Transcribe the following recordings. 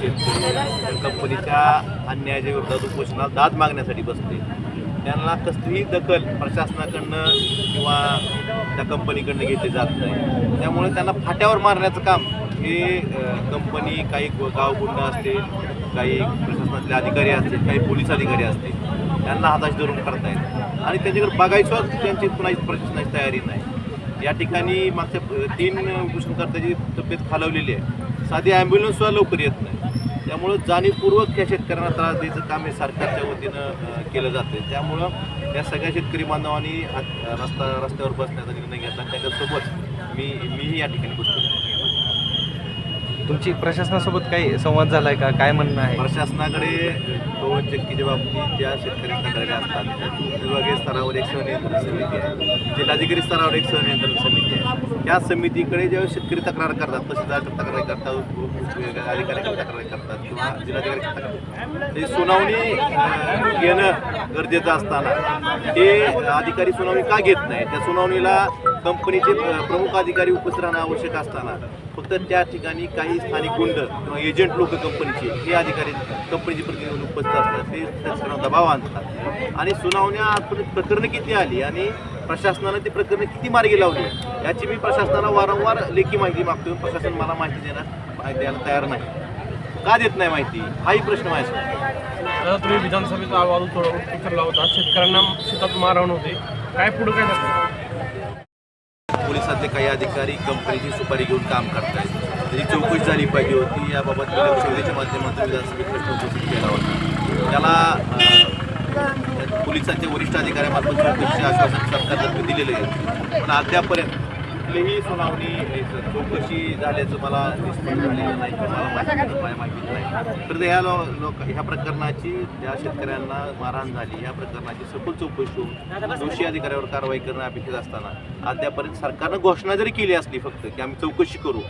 शेतकरी कंपनीच्या अन्यायाच्या विरोधात उपोषणात दाद मागण्यासाठी बसते. त्यांना कसलीही दखल प्रशासनाकडनं किंवा त्या कंपनीकडनं घेतली जात नाही. त्यामुळे त्यांना फाट्यावर मारण्याचं काम हे कंपनी काही गाव गावगुंड असतील काही प्रशासनातले अधिकारी असतील काही पोलीस अधिकारी असतील त्यांना हाताशी धरून करतायत आणि त्यांच्याकडे बघायचं त्यांची कुणाची प्रशासनाची तयारी नाही. या ठिकाणी मागच्या तीन उपोषणकर्त्याची तब्येत खालवलेली आहे. साधी ॲम्ब्युलन्ससुद्धा लवकर येत नाही. त्यामुळं जाणीवपूर्वक या शेतकऱ्यांना त्रास द्यायचं काम हे सरकारच्या वतीनं केलं जातं त्यामुळं या सगळ्या शेतकरी बांधवांनी रस्ता रस्त्यावर बसण्याचा निर्णय घेतला त्याच्यासोबत मी मीही या ठिकाणी बसतो तुमची प्रशासनासोबत काही संवाद झालाय का? काय म्हणणं आहे? प्रशासनाकडे दोन चक्कीच्या बाबतीत ज्या शेतकरी तक्रारी असतात विभागीय स्तरावर एक सहनियंत्रण समिती आहे जिल्हाधिकारी स्तरावर एक सहनियंत्रण समिती आहे. त्या समितीकडे जेव्हा शेतकरी तक्रार करतात तहसीलदार तक्रार करतात उप- तक्रार करतात किंवा जिल्हाधिकारी तक्रार ते सुनावणी घेणं गरजेचं असताना ते अधिकारी सुनावणी का घेत नाही त्या सुनावणीला कंपनीचे प्रमुख अधिकारी उपस्थित राहणं आवश्यक असताना फक्त त्या ठिकाणी काही स्थानिक गुंड किंवा एजंट लोक कंपनीचे हे अधिकारी कंपनीचे प्रतिनिधी उपस्थित असतात ते त्यांच्यावर दबाव आणतात. आणि सुनावण्या प्रकरणं किती आली आणि प्रशासनानं ती प्रकरणं किती मार्गी लावली याची मी प्रशासनाला वारंवार लेखी माहिती मागतो प्रशासन मला माहिती देणार माहिती द्यायला तयार नाही. का देत नाही माहिती? हाही प्रश्न माझ्या आता तुम्ही विधानसभेचा आवाज थोडा उचलला होता. शेतकऱ्यांना शेतात मारवण होते. काय पुढं काय झालं पोलिसातले काही अधिकारी कंपनीची सुपारी घेऊन काम करतायत. त्याची चौकशी झाली पाहिजे होती. याबाबत मी लोकसभेच्या माध्यमातून विधानसभेत प्रश्न उपस्थित केला होता. त्याला अं, पोलिसांच्या वरिष्ठ अधिकाऱ्यामार्फत चौकशीचे आश्वासन सरकारतर्फे दिलेले आहे. पण अद्यापर्यंत कुठलीही सुनावणी चौकशी झाल्याचं मला निष्पन्न झालेलं नाही किंवा मला माहिती माहिती नाही. तर ह्या लो लोक ह्या प्रकरणाची ज्या शेतकऱ्यांना मारहाण झाली या प्रकरणाची सखोल चौकशी होऊन दोषी अधिकाऱ्यावर कारवाई करणं अपेक्षित असताना अद्यापर्यंत सरकारनं घोषणा जरी केली असली फक्त की आम्ही चौकशी करू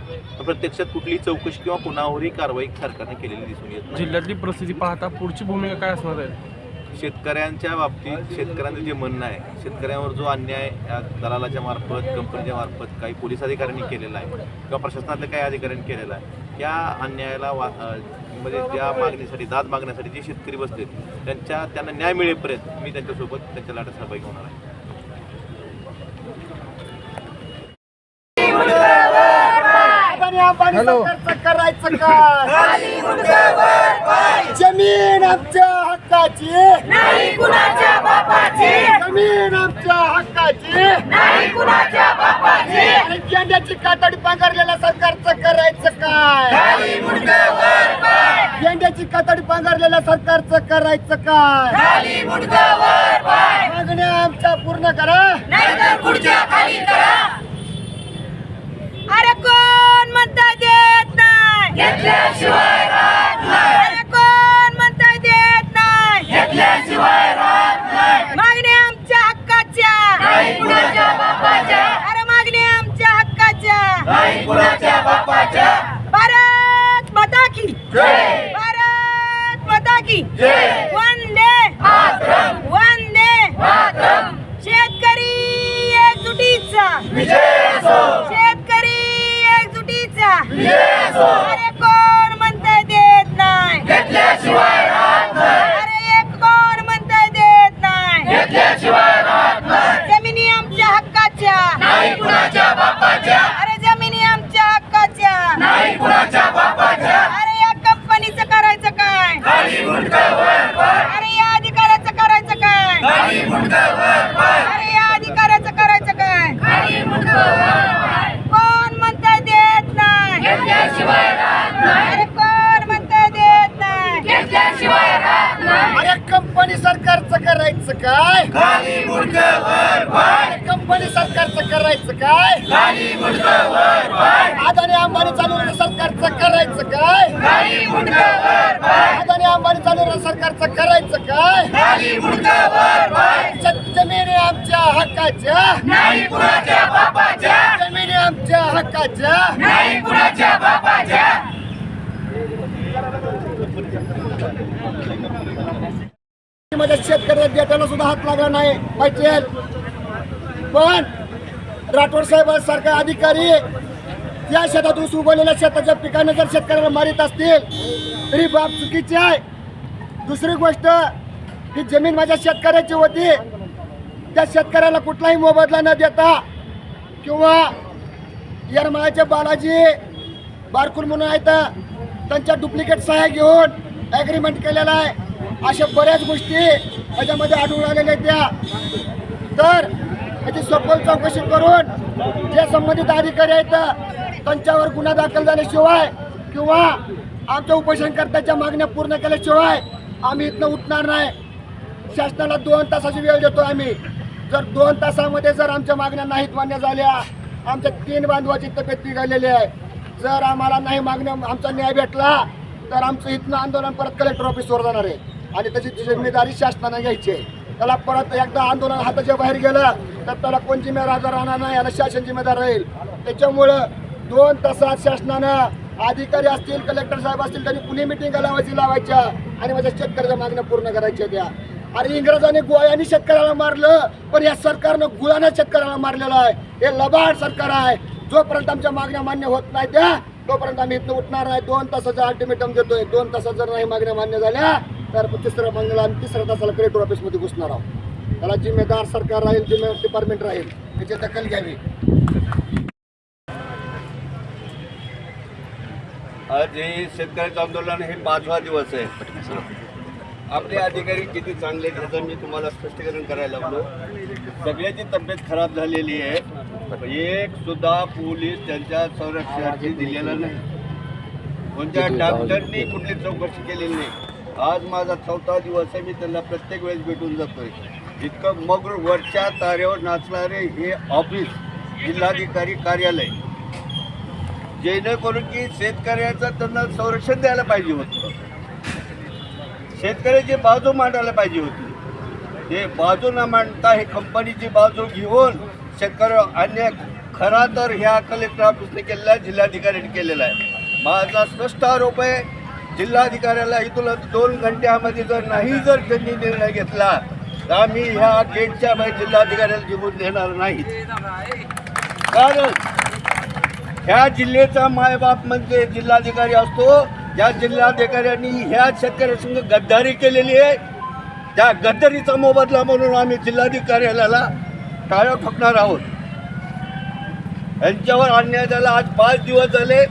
प्रत्यक्षात कुठलीही चौकशी किंवा कुणावरही कारवाई सरकारने केलेली दिसून येत जिल्ह्यातली परिस्थिती पाहता पुढची भूमिका काय असणार आहे? शेतकऱ्यांच्या बाबतीत शेतकऱ्यांचं जे म्हणणं आहे शेतकऱ्यांवर जो अन्याय या दलालाच्या मार्फत कंपनीच्या मार्फत काही पोलीस अधिकाऱ्यांनी केलेला आहे किंवा प्रशासनातल्या काही अधिकाऱ्यांनी केलेला आहे त्या अन्यायाला वा म्हणजे त्या मागणीसाठी दाद मागण्यासाठी जे शेतकरी बसले त्यांच्या त्यांना न्याय मिळेपर्यंत मी त्यांच्यासोबत त्यांच्या लढ्यात सहभागी होणार आहे. हॅलो. करायचं काय जमीन आमच्या हक्काची नाही कुणाच्या बापाची. जमीन आमच्या हक्काची. नाही कुणाच्या बापाची. आणि गेंड्याची कातडी पांघरलेल्या सरकारचं करायचं काय? गेंड्याची कातडी पांघरलेल्या सरकारचं करायचं काय? मागण्या आमच्या पूर्ण करा. नाहीतर खुर्च्या खाली करा. अरे कोण म्हणता देत नाही? घेतल्याशिवाय राहत नाही. अरे कोण म्हणता देत घेतल्याशिवाय मागणी आमच्या हक्काच्या. बापाच्या. अरे मागणी आमच्या हक्काच्या. बापाच्या. भारत माता की. भारत माता की. जय वंदे मातरम वंदे मातरम शेतकरी एकजुटीचा विजय असो शेतकरी एकजुटीचा विजय असो अरे कोण म्हणता देत नाही घेतल्याशिवाय राहत नाही अरे एक कोण म्हणता देत नाही घेतल्याशिवाय राहत नाही जमिनी आमच्या हक्काच्या नाही कुणाच्या बापाच्या अरे जमिनी आमच्या हक्काच्या नाही कुणाच्या बापाच्या अरे या कंपनीचं करायचं काय अरे या अधिकाऱ्याचं करायचं काय अरे या अधिकाऱ्याचं करायचं काय कोण म्हणता देत नाही अरे कोण म्हणता देत नाही अरे कंपनी सरकारचं करायचं काय अरे कंपनी सरकारचं करायचं काय? अदानी अंबानी चालवलेलं सरकारचं करायचं काय? अदानी अंबानी चालवलेलं सरकारचं करायचं काय? जमिनी आमच्या हक्काच्या. जमिनी आमच्या हक्काच्या. शेतकऱ्याच्या डेटाला सुद्धा हात लागला नाही. पाहिजे पण राठोड साहेबासारखा अधिकारी या शेतातून ऊस उगवलेल्या शेताच्या पिकाने जर शेतकऱ्याला मारित असतील तरी बाब चुकीची आहे. दुसरी गोष्ट ही जमीन माझ्या शेतकऱ्याची होती. त्या शेतकऱ्याला कुठलाही मोबदला न देता किंवा येरमाळ्याचे बालाजी बारकुल म्हणून आहेत त्यांच्या डुप्लिकेट सहाय्य घेऊन ॲग्रीमेंट केलेला आहे. अशा बऱ्याच गोष्टी त्याच्यामध्ये आढळून आलेल्या आहेत त्या. तर याची सखोल चौकशी करून जे संबंधित अधिकारी आहेत त्यांच्यावर गुन्हा दाखल झाल्याशिवाय किंवा आमच्या उपोषणकर्त्याच्या मागण्या पूर्ण केल्याशिवाय आम्ही इथनं उठणार नाही. शासनाला दोन तासाची वेळ देतो आम्ही. जर दोन तासामध्ये जर आमच्या मागण्या नाहीत मान्य झाल्या आमच्या तीन बांधवाची तब्येत बिघडलेली आहे. जर आम्हाला नाही मागण्या आमचा न्याय भेटला तर आमचं इथनं आंदोलन परत कलेक्टर ऑफिसवर जाणार आहे. आणि त्याची जिम्मेदारी शासनाने घ्यायची आहे. त्याला परत एकदा आंदोलन हाताच्या बाहेर गेलं तर त्याला कोण जिम्मेदार राहणार नाही याला शासन जिम्मेदार राहील. त्याच्यामुळं दोन तासात शासनानं अधिकारी असतील कलेक्टर साहेब असतील त्यांनी पुणे मिटिंग लावायची लावायच्या आणि माझ्या शेतकऱ्याच्या मागण्या पूर्ण करायच्या त्या. अरे इंग्रजांनी गोळ्याने शेतकऱ्याला मारलं पण या सरकारनं गुळाने शेतकऱ्याला मारलेलं आहे. हे लबाड सरकार आहे. जोपर्यंत आमच्या मागण्या मान्य होत नाही त्या तोपर्यंत आम्ही इथं उठणार नाही. दोन तासाचा अल्टिमेटम देतोय. दोन तासात जर नाही मागण्या मान्य झाल्या तर तिसऱ्या मागण्याला आम्ही तिसऱ्या तासाला कलेक्टर ऑफिसमध्ये घुसणार आहोत. त्याला जिम्मेदार सरकार राहील जिम्मेदार डिपार्टमेंट राहील त्याची दखल घ्यावी. आज हे शेतकऱ्याचं आंदोलन हे पाचवा दिवस आहे. आपले अधिकारी किती चांगले आहेत ह्याचं मी तुम्हाला स्पष्टीकरण करायला लागलो सगळ्याची तब्येत खराब झालेली आहे. एक सुद्धा पोलीस त्यांच्या संरक्षणाची दिलेला नाही. कोणत्या डॉक्टरनी कुठली चौकशी केलेली नाही. आज माझा चौथा दिवस आहे मी त्यांना प्रत्येक वेळेस भेटून जातोय. इतकं मग वरच्या तारेवर नाचणारे हे ऑफिस जिल्हाधिकारी कार्यालय. जेणेकरून की शेतकऱ्याचं त्यांना संरक्षण द्यायला पाहिजे होतं. शेतकऱ्याची बाजू मांडायला पाहिजे होती. ते बाजू न मांडता हे कंपनीची बाजू घेऊन शेतकरी अन्य खरा तर ह्या कलेक्टर ऑफिसने केलेला आहे जिल्हाधिकाऱ्यांनी केलेला आहे. माझा स्पष्ट आरोप आहे जिल्हाधिकाऱ्याला इथून दोन घंट्यामध्ये जर नाही जर त्यांनी निर्णय घेतला तर आम्ही ह्या गेटच्या बाहेर जिल्हाधिकाऱ्याला जिंकून देणार नाही. कारण ह्या जिल्ह्याचा मायबाप म्हणजे जिल्हाधिकारी असतो. या जिल्हाधिकाऱ्यांनी ह्या शेतकऱ्यासंग गद्दारी केलेली आहे. त्या गद्दारीचा मोबदला म्हणून आम्ही जिल्हाधिकाऱ्याला टाळं ठोकणार आहोत. यांच्यावर अन्याय झाला. आज पाच दिवस झाले.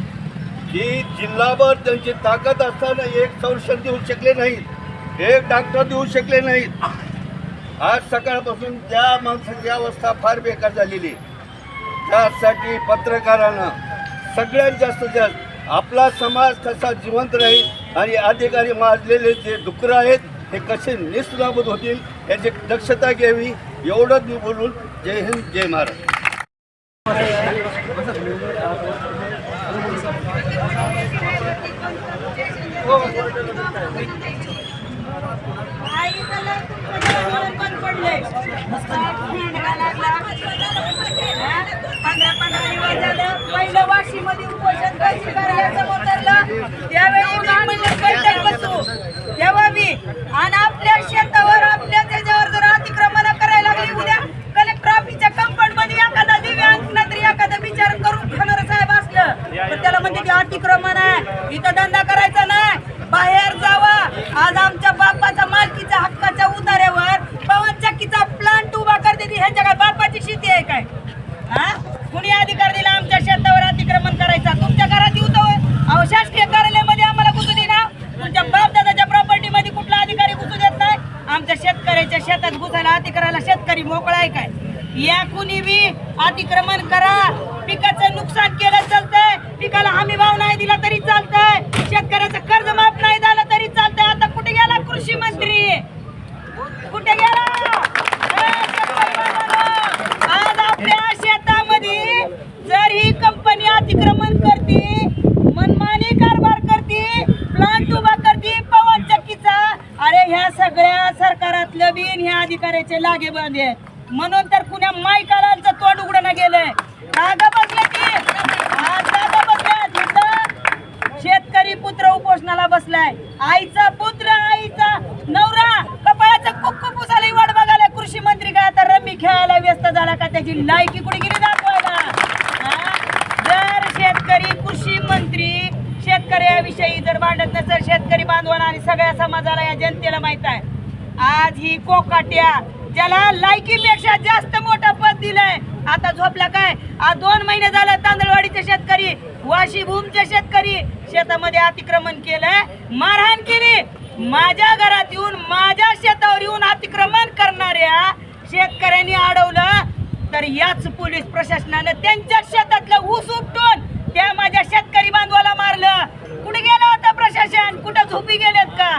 की जिल्हाभर त्यांची ताकद असताना एक संरक्षण देऊ शकले नाहीत. एक डॉक्टर देऊ शकले नाहीत. आज सकाळपासून त्या माणसाची अवस्था फार बेकार झालेली त्यासाठी पत्रकारांना सगळ्यात जास्त जास्त आपला समाज कसा जिवंत राहील आणि अधिकारी माजलेले जे डुकरं आहेत हे कसे निष्णाबूत होतील याची दक्षता घ्यावी एवढंच मी बोलून जय हिंद जय महाराज आई त्याला तुमचं जेवण बंद पडलंय. हा? पंधरा पंधरा दिवस झालं. पहिलं वाशीमध्ये उपोषण कशी करायचं उतरलं त्यावेळी मी म्हणलं बसू तेव्हा मी आणि आपल्या शेतात आपल्या त्याच्यावर जर अतिक्रमण करायला लागली उद्या कलेक्टर ऑफिसच्या कंपाऊंडमध्ये एखादा दिव्यांग नाहीतर एखादा विचार करून खाणार साहेब असलं तर त्याला म्हणते ते अतिक्रमण आहे इथं धंदा करायचा नाही बाहेर जावा आज आमच्या बापाचा मालकीचा हक्काच्या उतार्यावर पवन चक्कीचा प्लांट उभा करते ती ह्यांच्या काय बापाची शेती आहे काय हा कुणी अधिकार दिला आमच्या शेतावर अतिक्रमण करायचा तुमच्या घरात येऊ तर अहो शासकीय कार्यालयामध्ये आम्हाला घुसू देना तुमच्या बापदादाच्या प्रॉपर्टी मध्ये कुठला अधिकारी घुसू देत नाही आमच्या शेतकऱ्याच्या शेतात घुसायला अतिक्रमणाला शेतकरी मोकळा आहे काय या कुणी बी अतिक्रमण करा. पिकाचं नुकसान केलं चालतंय. पिकाला हमी भाव नाही दिला तरी चालतंय. शेतकऱ्याचं कर्ज माफ नाही झालं तरी चालतंय. आता कुठे गेला कृषी मंत्री? कुठे गेला? आज आपल्या शेतामध्ये जर ही कंपनी अतिक्रमण करते मनमानी कारभार करते प्लांट उभा करते पवन चक्कीचा अरे ह्या सगळ्या सरकारातलं बिन ह्या अधिकाऱ्याचे लागे बांधे म्हणून तर कुण्या मायकालांचं तोंड उघडणं गेलंय जागा बसल्या की आज जागा बसल्या तिथं शेतकरी पुत्र उपोषणाला बसलाय. आईचा पुत्र आईचा नवरा कपाळाचा कुक्कू पुसायला वाट बघायला कृषी मंत्री काय आता रमी खेळायला व्यस्त झाला का त्याची लायकी कुठे गेली दाखवायला जर शेतकरी कृषी मंत्री शेतकऱ्याविषयी जर भांडत नसेल शेतकरी बांधवांना आणि सगळ्या समाजाला या जनतेला माहीत आहे. आज ही कोकाट्या ज्याला लायकीपेक्षा जास्त मोठं पद दिलंय. आता झोपला काय? आज दोन महिने झालं तांदळवाडीचे शेतकरी. वाशी भूमचे शेतकरी शेतामध्ये अतिक्रमण केलंय मारहाण केली. माझ्या घरात येऊन माझ्या शेतावर येऊन अतिक्रमण करणाऱ्या शेतकऱ्यांनी अडवलं तर याच पोलीस प्रशासनानं त्यांच्या शेतातलं ऊस उपटून त्या माझ्या शेतकरी बांधवाला मारलं. कुठे गेलं होतं प्रशासन? कुठं झोपी गेलेत का?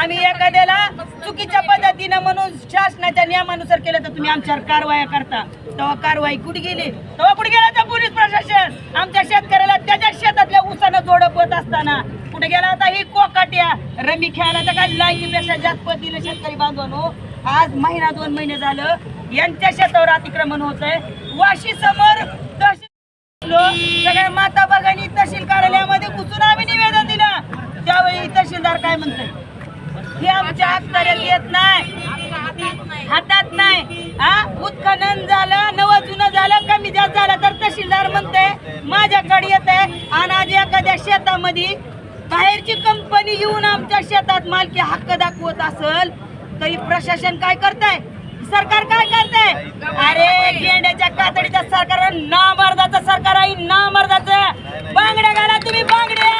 आम्ही एखाद्याला चुकीच्या पद्धतीनं म्हणून शासनाच्या नियमानुसार केलं तर तुम्ही आमच्यावर कारवाया करता. तेव्हा कारवाई कुठे गेली? तेव्हा कुठे गेला तर पोलीस प्रशासन? आमच्या शेतकऱ्याला त्याच्या शेतातल्या ऊसानं जोडपत असताना. कुठे गेला होता ही कोकाट्या? रमी खेळाला तर काय लायकीपेक्षा जास्त पद शेतकरी बांधवांनो. आज महिना दोन महिने झालं. यांच्या शेतावर अतिक्रमण होत आहे वाशी समोर तहसील सगळ्या माता भगिनी तहसील कार्यालयामध्ये घुसून आम्ही निवेदन दिलं. त्यावेळी तहसीलदार काय म्हणतोय? हे आमच्या अखत्यारीत येत नाही. हातात नाही. हा? उत्खनन झालं नवं जुनं झालं कमी जास्त झालं तर तहसीलदार म्हणते माझ्याकडे येत आहे आणि आज एखाद्या शेतामध्ये बाहेरची कंपनी येऊन आमच्या शेतात मालकी हक्क दाखवत असल तरी प्रशासन काय करताय? सरकार काय करताय? अरे गेंड्याच्या कातडीच्या सरकार नामर्दाचं सरकार आहे नामर्दाचं बांगड्या घाला तुम्ही बांगड्या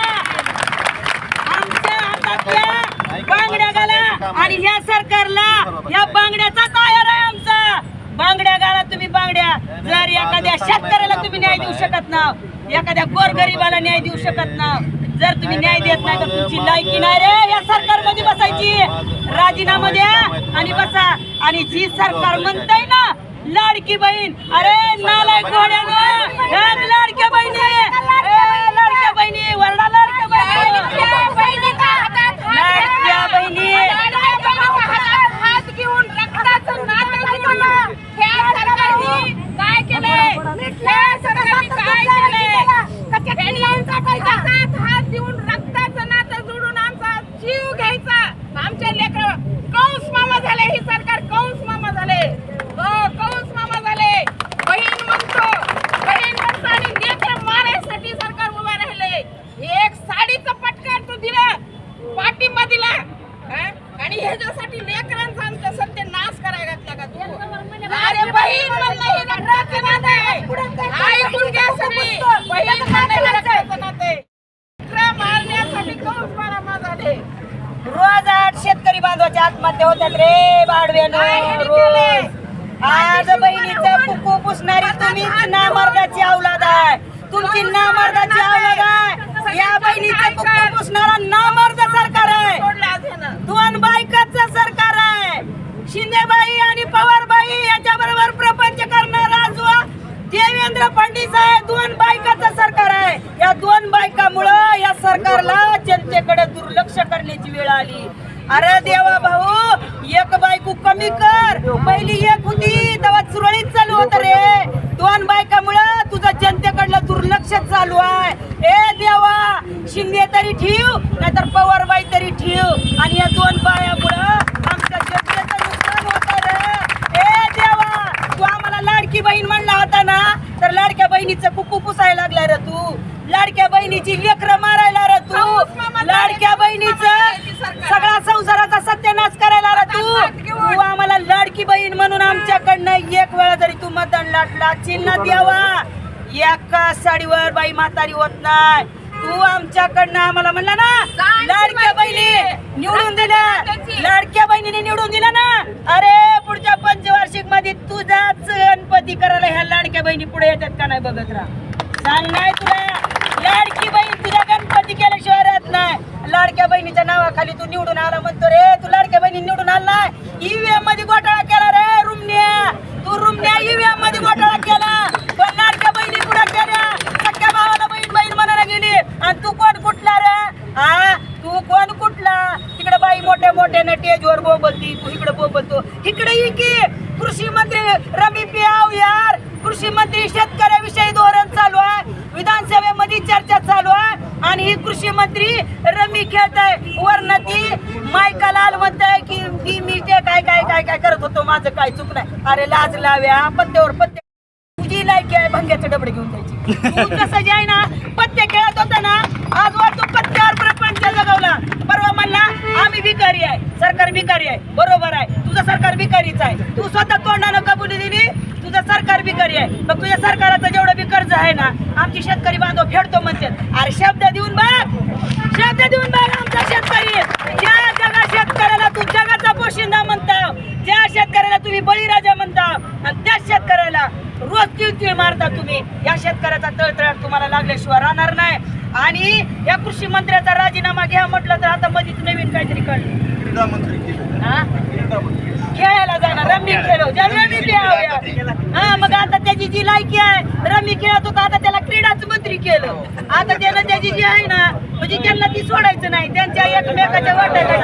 आमच्या हातातल्या बांगड्या घाला आणि ह्या सरकारला. ह्या बांगड्याचा तयार आहे आमचा. बांगड्या घाला तुम्ही बांगड्या. जर एखाद्या शेतकऱ्याला तुम्ही न्याय देऊ शकत ना एखाद्या गोरगरीबाला न्याय देऊ शकत ना जर तुम्ही न्याय देत नाही तर तुमची लायकी नाही रे. या सरकारमध्ये बसायची. राजीनामा द्या आणि बसा. आणि जी सरकार म्हणताय ना लाडकी बहीण. अरे नालाय घोड्यानं. लाडक्या बहिणी ए, लाडक्या बहिणी वरडा लाडक्या बहिणी लाडक्या बहिणी हात घेऊन रक्ताचं नातं जुळलं. ह्या सरकारने काय केलंय? ह्या सरकारने काय केलंय? ह्यांनी हातात हात देऊन रक्ताचं नातं जोडून आमचा जीव घ्यायचा आमच्या लेकर कौस मामा झाले ही सरकार कौस मामा झाले हो कौस मामा झाले बहीण म्हणतो बहीण म्हणतो आणि लेकर मारायसाठी सरकार उभा राहिले एक साडीचं पटकन तू दिलं पाठिंबा दिला हं? आणि ह्याच्यासाठी लेकरांचा आमच्या सत्य नाश करायला घातला का तू अरे बहीण म्हणलं हे रक्ताचं नातं आहे आई गुडघ्या सगळी बहीण म्हणलं हे रक्ताचं नातं आहे लेकरं मारण्यासाठी कौस मारा झाले रोज आठ शेतकरी बांधवाच्या आत्महत्या होतात रे बाडव्यानं रोज आज बहिणीचं कुकू पुसणारी तुम्हीच नामर्दाची औलाद आहे तुमची नामर्दाची औलाद आहे या बहिणीचं कुकू पुसणारा नामर्द सरकार आहे दोन बायकाच सरकार आहे शिंदेबाई आणि पवारबाई याच्या बरोबर प्रपंच करणारा जो देवेंद्र पंडित साहेब दोन बायकाचं सरकार आहे या दोन बायकामुळं या सरकारला जनतेकडे दुर्लक्ष करण्याची वेळ आली. अरे देवा भाऊ एक बायको कमी कर. पहिली एक होती तेव्हा सुरळीत चालू होत रे. दोन बायकामुळं तुझं जनतेकडलं दुर्लक्ष चालू आहे. ए देवा शिंदे तरी ठेव नाहीतर पवारबाई तरी ठेव. आणि या दोन बायामुळं आमच्या जनतेचं नुकसान होत रे. ए देवा तू आम्हाला लाडकी बहीण म्हणला होता ना तर लाडक्या बहिणीचं कुकू पुसायला लागला रे तू. लाडक्या बहिणीची लेकरं मारायला रे तू लाडक्या बहिणीचं सगळा संसाराचा सत्यानाश करायला रे तू तू आम्हाला लाडकी बहीण म्हणून आमच्याकडनं एक वेळा जरी लाटला चिन्ह द्यावा. एका साडीवर बाई म्हातारी होत नाही? तू आमच्याकडनं आम्हाला म्हणला ना लाडक्या बहिणी निवडून दिलं लाडक्या बहिणीने निवडून दिलं ना. अरे पुढच्या पंचवार्षिकमध्ये तुझाच गणपती करायला ह्या लाडक्या बहिणी पुढे येतात का नाही बघत राहा. सांग नाही तुला. लाडकी बहीण तुझ्या गणपती केल्याशिवाय राहत नाही. लाडक्या बहिणीच्या नावाखाली तू निवडून आला म्हणतो रे. तू लाडक्या बहिणी निवडून आला नाही ईव्हीएममध्ये घोटाळा केला रे रुमण्या तू रुमण्या ईव्हीएममध्ये घोटाळा केला पण लाडक्या बहिणी पुढे केल्या सख्या भावाला बहीण बहीण म्हणायला गेली आणि तू कोण कुठला रे हा तू कोण कुठला तिकडे बाई मोठ्या मोठ्या टेजवर बोबलती तू इकडे बोबलतो इकडे ये की कृषी मंत्री रमी पियाव यार कृषी मंत्री शेतकऱ्याविषयी धोरण चालू आहे विधानसभेमध्ये चर्चा चालू आहे आणि ही कृषी मंत्री रमी खेळत आहे वरनं ती मायका लाल म्हणताय की की मी ते काय काय काय काय करत होतो माझं काय चूक नाही अरे लाज लाव्या पत्त्यावर पत्ते तुझी लायकी आहे भंग्याचं डबडे घेऊन जायची. कसं जे आहे ना पत्ते खेळत होता ना आज वाटतो तू पत्त्यावर प्रपंच जगवला. परवा म्हणला आम्ही भिकारी आहे सरकार भिकारी आहे. बरोबर आहे. तुझं सरकार भिकारीच आहे. तू स्वतः तोंडानं कबुली दिली तुझं सरकार भिकारी आहे. मग तुझ्या सरकाराचं जेवढं बी कर्ज आहे ना आमची शेतकरी बांधव फेडतो म्हणते अरे शब्द देऊन बघ शब्द देऊन बघ आमचा शेतकरी. ज्या जगा शेतकऱ्याला तू जगा पोशिंदा म्हणता त्या शेतकऱ्याला तुम्ही बळीराजा म्हणता आणि त्याच शेतकऱ्याला रोज तीळ तीळ मारता तुम्ही या शेतकऱ्याचा तळतळाट तुम्हाला लागल्याशिवाय राहणार नाही. आणि या कृषी मंत्र्याचा राजीनामा घ्या म्हटलं तर आता मधीच नवीन काहीतरी कळलं. हा? खेळायला जाणार. रम्मी खेळो. ज्या रम्मी खेळाव्या हा मग आता त्याची जी लायकी आहे रम्मी खेळत होता आता त्याला क्रीडाच मंत्री केलं. आता त्यानं त्याची जी आहे ना म्हणजे त्यांना ती सोडायचं नाही. त्यांच्या एकमेकाच्या वाटायला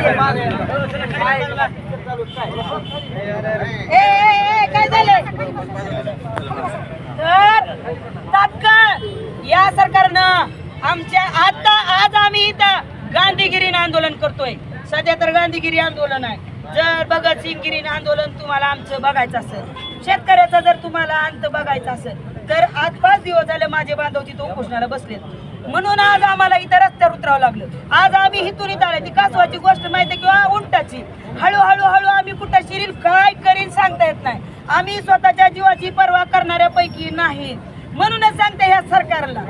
काय झालंय तर तात्काळ या सरकारनं आमच्या आता आज आम्ही इथं गांधीगिरीनं आंदोलन करतोय. सध्या तर गांधीगिरी आंदोलन आहे. जर भगतसिंगगिरीनं आंदोलन तुम्हाला आमचं बघायचं असेल शेतकऱ्याचा जर तुम्हाला अंत बघायचा असेल तर आज पाच दिवस झाले माझे बांधव तिथं उपोषणाला बसले म्हणून आज आम्हाला इथं रस्त्यावर उतरावं लागलं. आज आम्ही हिथून इथं आले. ती कासवाची गोष्ट माहिती किंवा उंटाची? हळूहळू हळू आम्ही कुठं शिरील काय करीन सांगता येत नाही. आम्ही स्वतःच्या जीवाची पर्वा करणाऱ्यापैकी नाही. म्हणूनच सांगते ह्या सरकारला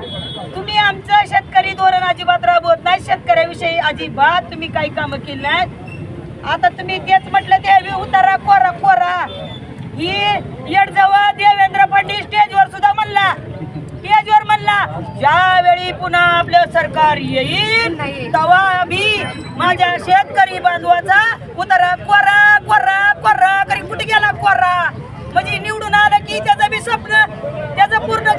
तुम्ही आमचं शेतकरी धोरण अजिबात राबवत नाही शेतकऱ्याविषयी अजिबात तुम्ही काही कामं केली नाहीत. आता तुम्ही तेच म्हटलं ते उतारा कोरा कोरा. ही येडजवळ देवेंद्र फडणवीस स्टेजवर सुद्धा म्हणला. स्टेजवर म्हणला ज्यावेळी पुन्हा आपलं सरकार येईल तेव्हा आम्ही माझ्या शेतकरी बांधवाचा उतारा कोरा कोरा कोरा करी कुठे गेला कोरा? म्हणजे निवडून आलं की त्याचं बी स्वप्न.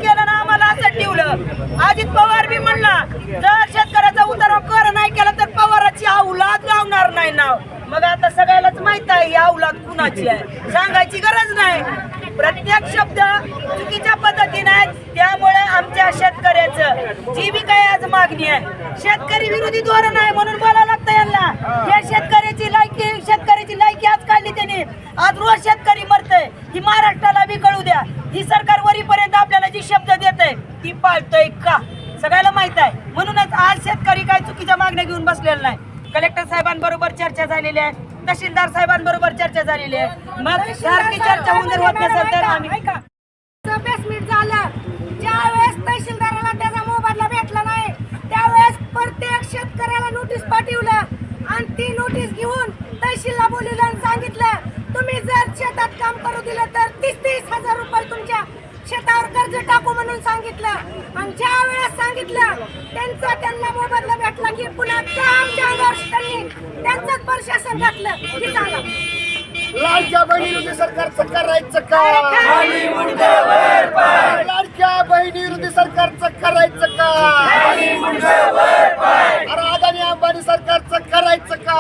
केलं ना आम्हाला असं ठेवलं. अजित पवार बी म्हणला जर शेतकऱ्याचा उतारा कर नाही केला तर पवाराची औलाद लावणार नाही नाव. मग आता सगळ्यालाच माहीत आहे ही औलाद कुणाची आहे? सांगायची गरज नाही. प्रत्येक शब्द चुकीच्या पद्धतीने आहेत. त्यामुळे आमच्या शेतकऱ्याचं जी बी काय आज मागणी आहे. शेतकरी विरोधी धोरण आहे म्हणून बोलावं लागतं यांना. या शेतकऱ्याची लायकी शेतकऱ्याची लायकी आज काढली त्यांनी. आज रोज शेतकरी मरतय. ही महाराष्ट्राला बी कळू द्या. ही सरकार वरीपर्यंत आपल्याला जी शब्द देत आहे ती पाळतय का? सगळ्याला माहीत आहे. म्हणूनच आज शेतकरी काय चुकीच्या मागण्या घेऊन बसलेला नाही. कलेक्टर साहेबांबरोबर चर्चा झालेली आहे. तहसीलदार साहेबांबरोबर चर्चा झालेली आहे. मग सारखी चर्चा होऊन जर होत नसेल तर आम्ही बेसमीट झालं ज्या वेळेस तहसीलदाराला त्याचा भेटला नाही त्यावेळेस प्रत्येक शेतकऱ्याला नोटीस पाठवलं आणि ती नोटीस घेऊन तहसीलला बोलवलं आणि सांगितलं. तुम्ही जर शेतात काम करू दिलं तर तीस तीस हजार रुपये तुमच्या शेतावर कर्ज टाकू म्हणून सांगितलं. आणि ज्या वेळेस सांगितलं त्यांचा त्यांना मोबदला भेटला की पुन्हा आमच्या त्यांनी त्यांचंच प्रशासन घातलं. हे सांगा लाडक्या बहिणी चक्कर करायचं का? लाडक्या बहिणी विरोधी सरकारचं करायचं का? अरे अदानी अंबानी सरकारचं करायचं का?